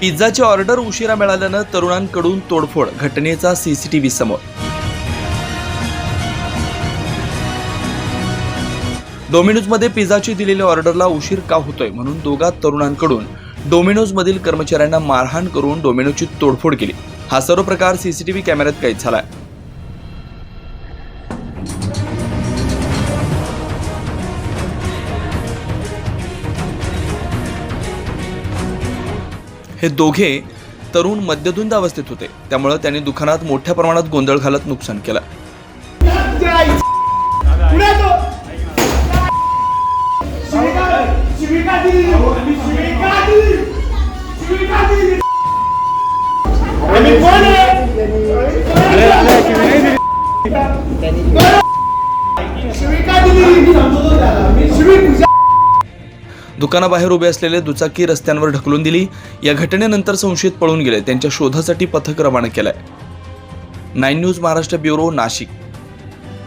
पिझ्झाची order उशिरा मिळाल्यानं तरुणांकडून तोडफोड घटनेचा सीसीटीव्ही समोर. डोमिनोजमध्ये पिझ्झाची दिलेली ऑर्डरला उशीर का होतोय म्हणून दोघा तरुणांकडून डोमिनोजमधील कर्मचाऱ्यांना मारहाण करून डोमिनोजची तोडफोड केली. हा सर्व प्रकार सीसीटीव्ही कॅमेऱ्यात कैद झालाय. हे दोघे तरुण मद्यधुंद अवस्थेत होते. त्यामुळे त्यांनी दुकानात मोठ्या प्रमाणात गोंधळ घालत नुकसान केलं. शिविका दिली दुकानाबाहेर उभे असलेले दुचाकी रस्त्यांवर ढकलून दिली. या घटनेनंतर संशयित पळून गेले. त्यांच्या शोधासाठी पथक रवाना केलंय. Nine news Maharashtra bureau Nashik.